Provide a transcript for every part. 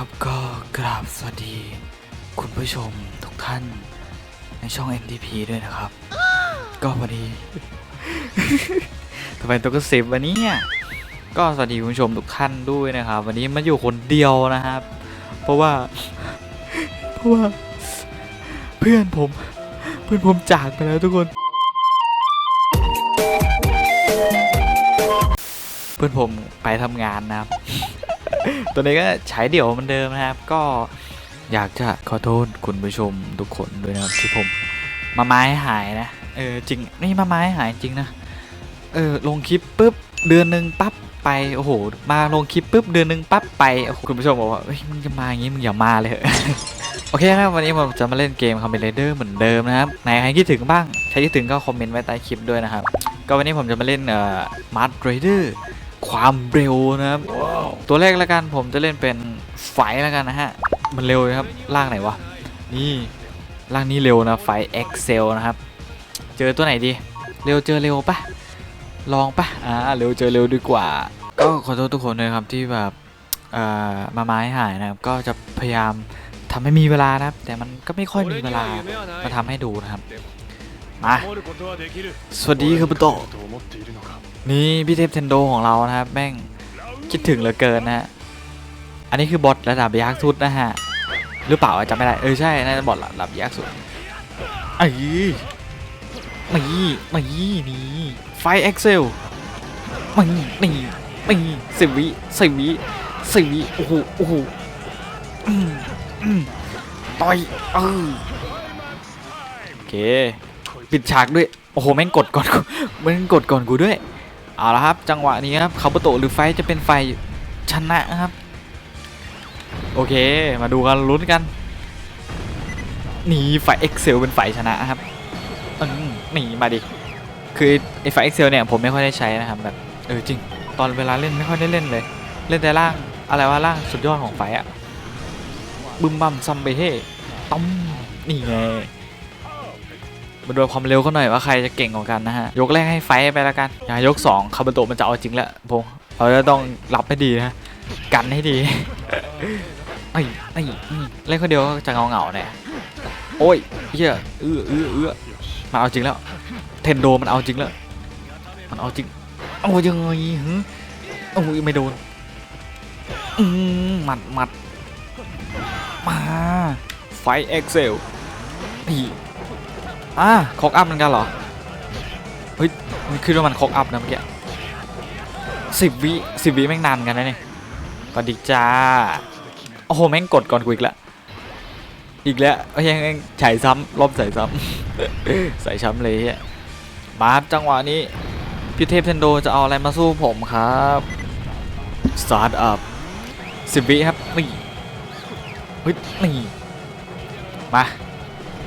ครับก็กราบสวัสดี คุณผู้ชมทุกท่านในช่อง NDP ด้วยนะครับ ก็พอดี ทำไมตัวก็สิบวันนี้เนี่ยก็สวัสดีคุณผู้ชมทุกท่านด้วยนะครับ วันนี้มาอยู่คนเดียวนะครับ เพราะว่า เพราะว่า เพื่อนผม เพื่อนผมจากไปแล้วทุกคน เพื่อนผมไปทำงานนะครับ ตัวนี้ก็ฉายเดี่ยวเหมือนเดิมนะครับ ก็อยากจะขอโทษคุณผู้ชมทุกคนด้วยนะครับที่ผมมาไม้หายนะ เออจริงนี่มาไม้หายจริงนะ เออลงคลิปปุ๊บเดือนหนึ่งปั๊บไปโอ้โห มาลงคลิปปุ๊บเดือนหนึ่งปั๊บไปคุณผู้ชมบอกว่าเฮ้ยมึงจะมาอย่างงี้มึงอย่ามาเลยเถอโอเคนะครับวันนี้ผมจะมาเล่นเกมคอมเมนเดอร์เหมือนเดิมนะครับไหนใครคิดถึงบ้างใครคิดถึงก็คอมเมนต์ไว้ใต้คลิปด้วยนะครับ ก็วันนี้ผมจะมาเล่นเอ่อมาร์ดไรเดอร์ ความเร็วนะครับ ตัวแรกแล้วกันผมจะเล่นเป็นไฟแล้วกันนะฮะ มันเร็วนะครับล่างไหนวะ นี่ล่างนี้เร็วนะไฟ Excel นะครับ เจอตัวไหนดี เร็วเจอเร็วปะลองปะอ่าเร็วเจอเร็วดีกว่า ก็ขอโทษทุกคนเลยครับที่แบบเอ่อมาไม้หายนะครับ ก็จะพยายามทำให้มีเวลานะครับ แต่มันก็ไม่ค่อยมีเวลามาทำให้ดูนะครับ มาสวัสดีครับปุโตะนี่พี่เทพเทนโดของเรานะครับ แม่งคิดถึงเหลือเกินนะฮะ อันนี้คือบอทระดับยักษ์สุดนะฮะ หรือเปล่าจำไม่ได้ เออใช่น่าจะบอทระดับยักษ์สุดไอ้ไม่ไม่นี่ไฟเอ็กเซลไม่นี่ไม่สิบวิสิบวิสิบวิโอ้โหโอ้โหต่อยเออโอเค ปิดฉากด้วย โอ้โหแม่งกดก่อนกูแม่งกดก่อนกูด้วย เอาละครับ จังหวะนี้ครับคาบุโตหรือไฟจะเป็นไฟชนะครับ โอเค มาดูกันลุ้นกันนี่ไฟ Excel เป็นไฟชนะครับอืมนี่มาดิ คือไอไฟ Excel เนี่ยผมไม่ค่อยได้ใช้นะครับแบบเออจริง ตอนเวลาเล่นไม่ค่อยได้เล่นเลย เล่นแต่ล่างอะไรวะล่างสุดยอดของไฟอะบึมบัมซัมเบเฮต้อมนี่ไง มาดูความเร็วเขาหน่อยว่าใครจะเก่งกว่ากันนะฮะ ยกแรกให้ไฟไปแล้วกันอย่ายก2คาร์บโตมันจะเอาจริงแล้วพงเราจะต้องรับให้ดีนะกันให้ดีไอ้ไอ้เล่นคนเดียวก็จะเงาเงาเนี่ยโอ้ยเฮียเอื้อเอื้อเอื้อมันเอาจริงแล้วเทนโดมันเอาจริงแล้วมันเอาจริงเอายังไงฮึโอ้ยไม่โดนอืมหมัดหมัดมาไฟเอ็กเซลนี่ อ่าคอกอัพเหมือนกันเหรอ เฮ้ย มันคือว่ามันคอกอัพนะเมื่อกี้สิบวิสิบวิแม่งนานกันนะเนี่ยสวัสดีจ้า โอ้โห แม่งกดก่อนกูอีกแล้ว อีกแล้วยังฉายซ้ำรอบใส่ซ้ำใส่ช้ำเลยอะมาจังหวะนี้ พี่เทพเทนโดจะเอาอะไรมาสู้ผมครับสตาร์ทอัพสิบวิครับนี่เฮ้ยนี่มา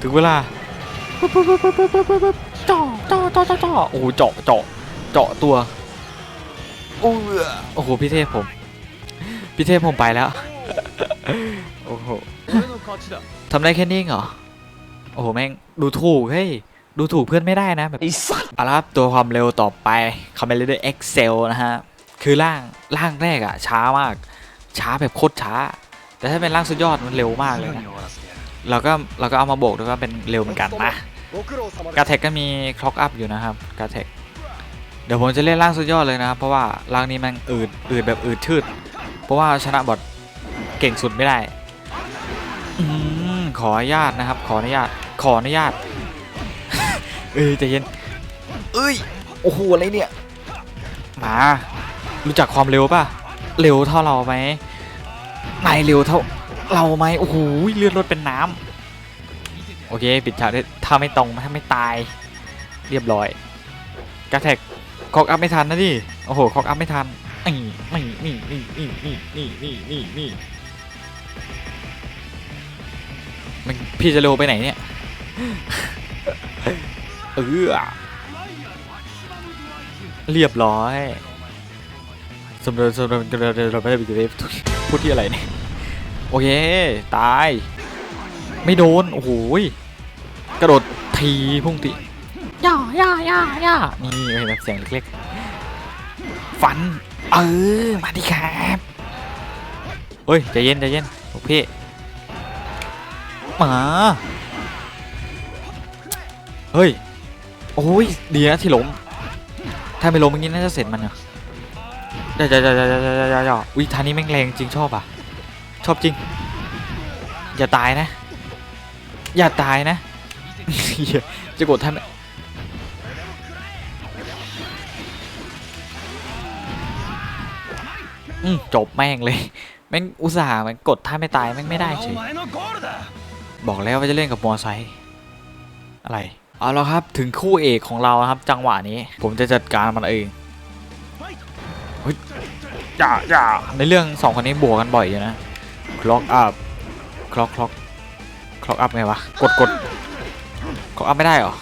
ถึงเวลา จ่อจ่อจ่อจ่อจ่อโอ้โหเจาะเจาะเจาะตัวโอ้โหพี่เทพผมพี่เทพผมไปแล้วโอ้โหทำได้แค่นี้เหรอโอ้โหแม่งดูถูกเฮ้ยดูถูกเพื่อนไม่ได้นะแบบเอาละครับตัวความเร็วต่อไปคอมเมนต์ด้วย Excel นะฮะคือร่างร่างแรกอะช้ามาก ช้าแบบโคตรช้า แต่ถ้าเป็นร่างสุดยอดมันเร็วมากเลยนะ เราก็เราก็เอามาโบกด้วยว่าเป็นเร็วเหมือนกันนะกาเทคก็มีคล็อกอัพอยู่นะครับกาเทคเดี๋ยวผมจะเล่นร่างสุดยอดเลยนะครับ เพราะว่าร่างนี้มันอืดอืดแบบอืดชืด เพราะว่าชนะบอทเก่งสุดไม่ได้อืมขออนุญาตนะครับ ขออนุญาตขออนุญาต เอ้ยใจเย็น เอ้ยโอ้โหอะไรเนี่ยมารู้จักความเร็วป่ะ เร็วเท่าเราไหมนายเร็วเท่า เราไหมโอ้โหเลือดรถเป็นน้ำโอเคปิดฉากด้ถ้าไม่ตรงถ้าไม่ตาย เรียบร้อยกระแทกคอกอัพไม่ทันนะดิโอ้โหคอกอัพไม่ทันนี่นี่นี่นี่นี่นี่นี่นี่นี่นี่มันพี่จะเร็วไปไหนเนี่ยเออเรียบร้อยสมเด็จสมเด็จเราไม่ได้ไปจะพูดที่อะไรเนี่ย โอเค ตาย ไม่โดน โอ้โหกระโดดทีพุ่งติย่าย่าย่าย่านี่เห็นแบบเสียงเล็กๆ ฝัน เออ มาดิครับเฮ้ยใจเย็นใจเย็นโอเคมา เฮ้ย โอ้ยเดี๋ยที่ล้ม ถ้าไม่ล้มเมื่อกี้น่าจะเสร็จมันเนอะย่าย่าย่าย่าย่าย่อุ้ยทานี้แม่งแรงจริงชอบอะ ชอบจริง อย่าตายนะ อย่าตายนะจะกดท่านจบแม่งเลย แม่งอุตส่าห์มันกดท่าไม่ตายแม่งไม่ได้เฉยบอกแล้วว่าจะเล่นกับมอไซค์อะไรเอาละครับถึงคู่เอกของเราครับจังหวะนี้ ผมจะจัดการมันเองเยอย่าอย่าในเรื่องสองคนนี้บวกกันบ่อยอยู่นะ คล็อกอัพคล็อกคล็อกคล็อกอัพไงวะ กดกดคล็อกอัพไม่ได้เหรอ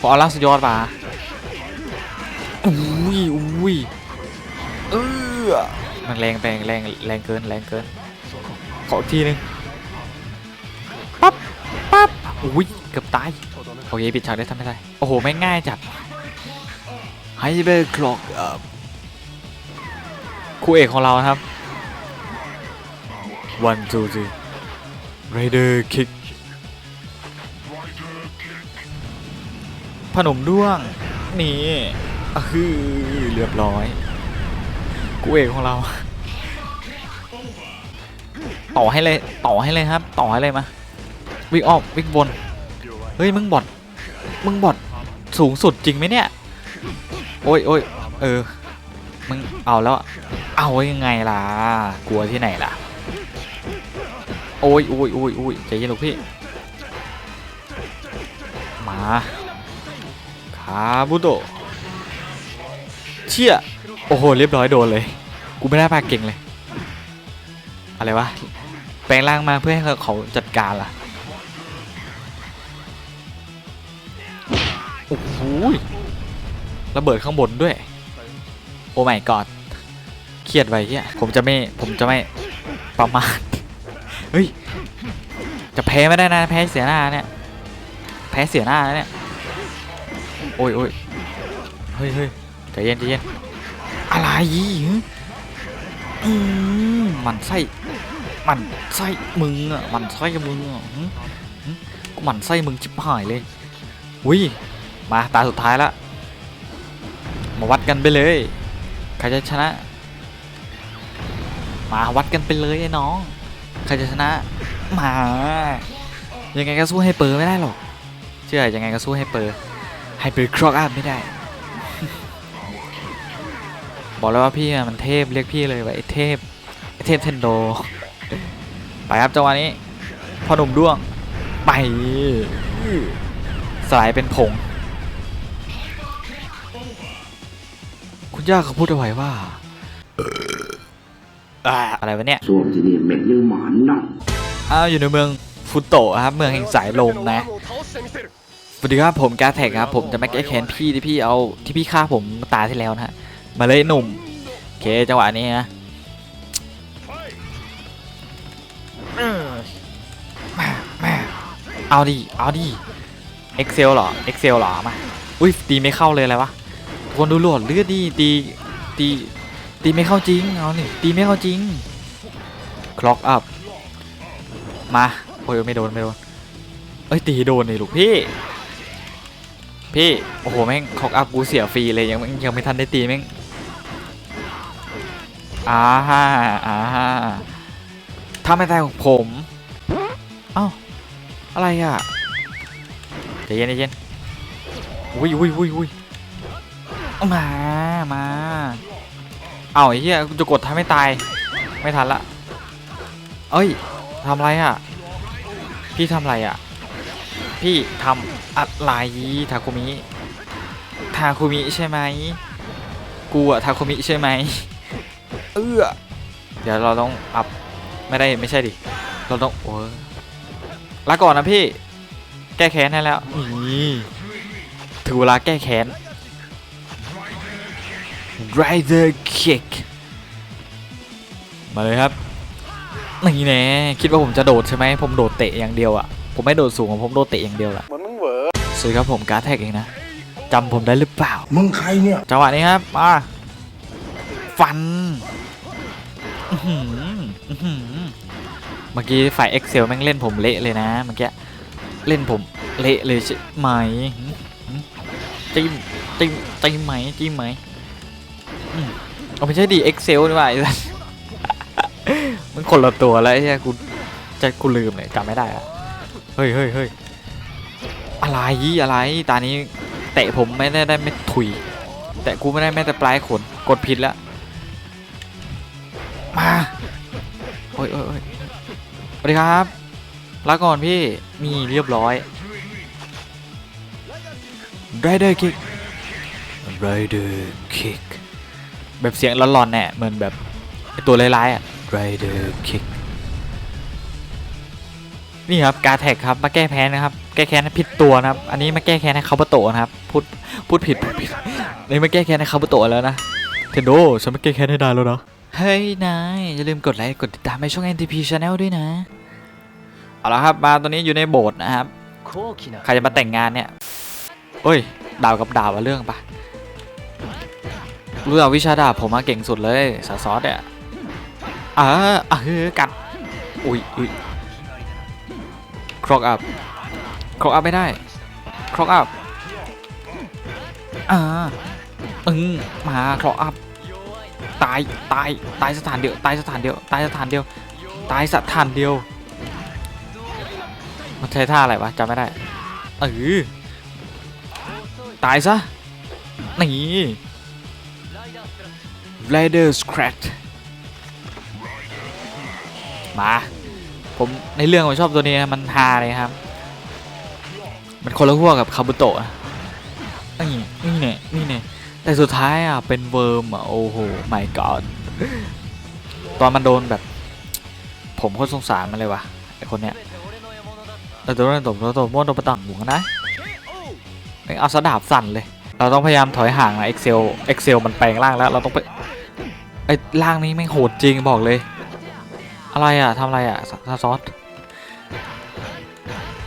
พอเอาล่างสุดยอดมาอุ้ยอุ้ยเออมันแรงแรงแรงแรงเกินแรงเกิน ขออีกทีนึงปั๊บปั๊บอุ้ยเกือบตายโอเคปิดฉากได้ทำไม่ได้ โอ้โหไม่ง่ายจัดไฮเบอร์คล็อกคู่เอกของเราครับ นะครับ one two three Raider kick พนมด้วง นี่อะคือเรียบร้อยคู่เอกของเรา ต่อให้เลย ต่อให้เลยครับ ต่อให้เลยมา วิ่งออกวิ่งบน เฮ้ย มึงบอดมึงบอดสูงสุดจริงไหมเนี่ย โอ้ยโอ้ยเออ มึงเอาแล้ว เอายังไงล่ะ กลัวที่ไหนล่ะ โอ้ยโอ้ยโอ้ยโอ้ยใจเย็นลูกพี่ มาคาบุโตเชี่ยโอ้โห เรียบร้อยโดนเลย กูไม่ได้ปาเก่งเลย อะไรวะ แปลงร่างมาเพื่อให้เขาจัดการล่ะ โอ้โหยระเบิดข้างบนด้วย โอ้ไม่กอดเครียดไว้เฮียผมจะไม่ ผมจะไม่ประมาท เฮ้ย จะแพ้ไม่ได้นะ แพ้เสียหน้าเนี่ย แพ้เสียหน้าเนี่ย โอ้ยโอ้ยเฮ้ยเฮ้ยใจเย็นใจเย็น อะไรอืมมันไส้ มันไส้มึงอะ มันไส้มึงอะหึหึกูมันไส้มึงชิบหายเลยอุ้ยมาตาสุดท้ายละ มาวัดกันไปเลย ใครจะชนะ มาวัดกันไปเลยไอ้น้อง ใครจะชนะมายังไงก็สู้ให้เปอร์ไม่ได้หรอก เชื่อยังไงก็สู้ให้เปอร์ให้เปอร์ครอกอัพไม่ได้ บอกแล้วว่าพี่มันเทพเรียกพี่เลยว่าไอ้เทพไอ้เทพเทนโด ไปครับจังหวะนี้พอหนุ่มด้วง ไปสลายเป็นผง คุณย่าเขาพูดเอาไว้ว่า อะไรวะเนี่ยนี่เหม็นยังหมานั่นอ้าอยู่ในเมืองฟุโตะครับเมืองแห่งสายลมนะสวัสดีครับผมแก๊แท็กครับผมจะไม่แก้แค้นพี่ที่พี่เอาที่พี่ฆ่าผมตาที่แล้วนะมาเลยหนุ่มโอเคจังหวะนี้นะเอาดิเอาดิ Excel หรอ Excel หรอมาอุ้ยตีไม่เข้าเลยอะไรวะคนดูหลวดเลือดดีตีตี ตีไม่เข้าจริง เอานี่ตีไม่เข้าจริง คล็อกอัพ มาโอ้ยไม่โดนไม่โดน เอ้ยตีโดนนี่ลูกพี่ พี่ โอ้โหแม่งคล็อกอัพกูเสียฟรีเลยยังยังไม่ทันได้ตีแม่งอ่าฮ่าอ่าฮ่าถ้าไม่ตายของผม เอ้า อะไรอะใจเย็นใจเย็นอุ้ยอุ้ยอุ้ยอุ้ยมา มา เอาไอ้เหี้ยจะกดทำไม่ตาย ไม่ทันละ เอ้ยทำอะไรอะ พี่ทำอะไรอะ พี่ทำอะไรทาคุมิทาคุมิใช่ไหมกูอะทาคุมิใช่ไหมเออเดี๋ยวเราต้องอัพไม่ได้ไม่ใช่ดิ เราต้องโอ้ลาก่อนนะพี่ แก้แค้นให้แล้วนี่ถึงเวลาแก้แค้น Rider Kick มาเลยครับนี่แน่คิดว่าผมจะโดดใช่ไหมผมโดดเตะอย่างเดียวอะผมไม่โดดสูงอะผมโดดเตะอย่างเดียวแหละเหมือนมึงเหวอสวัสดีครับผมการ์ดแท็กเองนะจำผมได้หรือเปล่า มึงใครเนี่ย จังหวะนี้ครับ มาฟันอื้อหืออื้อหือเมื่อกี้ฝ่าย Excel แม่งเล่นผมเละเลยนะเมื่อกี้เล่นผมเละเลยใช่ไหมหืมหืมจิ้มจิ้มจิ้มไหมจิ้มไหมอืม เอาไม่ใช่ดี Excel นี่หว่าไอ้สัสมันคนละตัวแล้วไอ้เหี้ยกูจะกูลืมเลยจำไม่ได้อะเฮ้ยเฮ้ยเฮ้ยอะไรอะไรตานี้เตะผมไม่ได้ได้ไม่ถุย แต่กูไม่ได้แม้แต่ปลายขนกดผิดแล้วมาโอ้ยโอ้ยโอ้ยสวัสดีครับลาก่อนพี่มีเรียบร้อยไรเดอร์คิกไรเดอร์คิก แบบเสียงร้อนๆเนี่ยเหมือนแบบไอตัวร้ายๆอะไรเดอร์คิกนี่ครับการแท็กครับมาแก้แพ้นะครับ แก้แค้นให้ผิดตัวนะครับ อันนี้มาแก้แค้นให้คาบโตะนะครับ พูดพูดผิดพูดผิดนี่มาแก้แค้นให้คาบโตะแล้วนะเทนโดฉันมาแก้แค้นให้นายแล้วนะเฮ้ยนายอย่าลืมกดไลค์กดติดตามในช่อง NTP Channel ด้วยนะเอาละครับมาตอนนี้อยู่ในโบสถ์นะครับใครจะมาแต่งงานเนี่ยเอ้ยดาวกับดาวอะเรื่องปะ รู้จักวิชาดาบผมมาเก่งสุดเลยสาซอสเนี่ยเออเออกัด อุ้ยอุ้ยครอกอัพครอกอัพไม่ได้ครอกอัพอ่าอึ้งมาครอกอัพตายตายตายสถานเดียวตายสถานเดียวตายสถานเดียวตายสถานเดียวมันใช้ท่าอะไรวะจำไม่ได้เออตายซะนี่ Rider Scratch มา ผมในเรื่องผมชอบตัวนี้นะมันฮาเลยครับ มันคนละขั้วกับคาบุโตะนะนี่นี่เนี่ยนี่เนี่ยแต่สุดท้ายอะเป็นเวิร์มอะโอ้โห my god ตอนมันโดนแบบ ผมโคตรสงสารมันเลยว่ะไอคนเนี้ยแต่ตัวนั้นตบตัวตบม้วนตัวประตังหมุนนะแม่เอาสะดาบสั่นเลย เราต้องพยายามถอยห่างนะ Excel Excel มันแปลงร่างแล้ว เราต้องไปไอ้ร่างนี้แม่โหดจริงบอกเลย อะไรอะทำอะไรอะซาซอส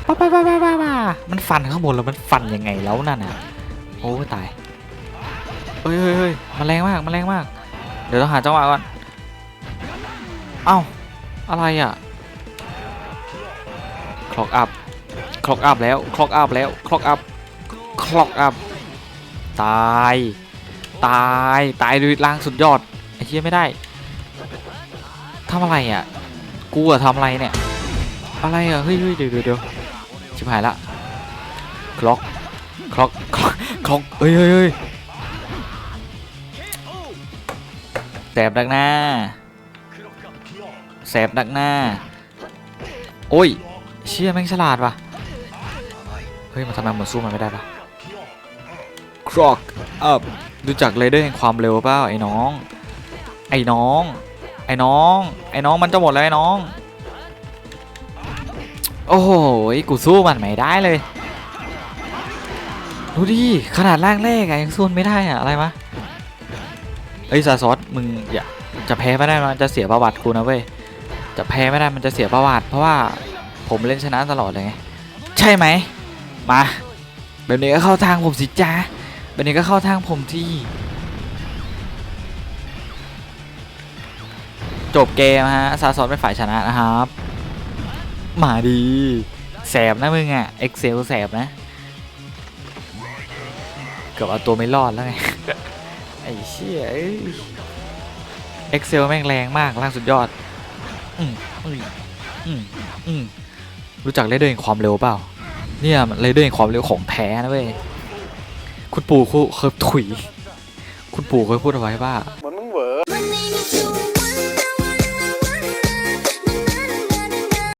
ป้าป้าป้าป้าป้ามันฟันข้างบนแล้วมันฟันยังไงแล้วนั่นน่ะโอ้ตายเฮ้ยเฮ้ยเฮ้ยมันแรงมากมันแรงมาก เดี๋ยวต้องหาจังหวะก่อนเอ้าอะไรอะคล็อกอัพคล็อกอัพแล้วคล็อกอัพแล้วคล็อกอัพคล็อกอัพ ตาย ตายตายด้วยล่างสุดยอดไอ้เหี้ยไม่ได้ทำอะไรอะกูอะทำอะไรเนี่ยอะไรอะเฮ้ยเดี๋ยวเดี๋ยวชิบหายละคล็อกคล็อกคล็อกคล็อกเฮ้ยเฮ้ยเฮ้ยแสบดักหน้าแสบดักหน้า โอ้ย เชี่ยแม่งฉลาดว่ะ เฮ้ย มันทำไมมันสู้มันไม่ได้ปะ รอกอัพดูจากเรเดอร์แห่งความเร็วเปล่าไอ้น้อง ไอ้น้อง ไอ้น้อง ไอ้น้องมันจะหมดแล้วไอ้น้อง โอ้โหกูสู้มันไม่ได้เลย ดูดิ ขนาดร่างแรกอะยังสู้ไม่ได้อะอะไรวะเอ้ซาซอสมึงอย่าจะแพ้ไม่ได้มันจะเสียประวัติกูนะเว้ย จะแพ้ไม่ได้มันจะเสียประวัติ เพราะว่าผมเล่นชนะตลอดเลยไง ใช่ไหม มา แบบนี้ก็เข้าทางผมสิจ้า แบบนี้ก็เข้าทางผมที่ จบเกมฮะซาซอสเป็นฝ่ายชนะนะครับ มาดีแสบนะมึงอะเอ็กเซลแสบนะ เกือบเอาตัวไม่รอดแล้วไง ไอ้เชี่ยเอ้ย Excel แม่งแรงมากล่างสุดยอด อืมอืมอืมอืมรู้จักเรเดอร์แห่งความเร็วเปล่า เนี่ยมันเรเดอร์แห่งความเร็วของแท้นะเว้ย คุณปู่คุเคยถุย คุณปู่เคยพูดเอาไว้ว่า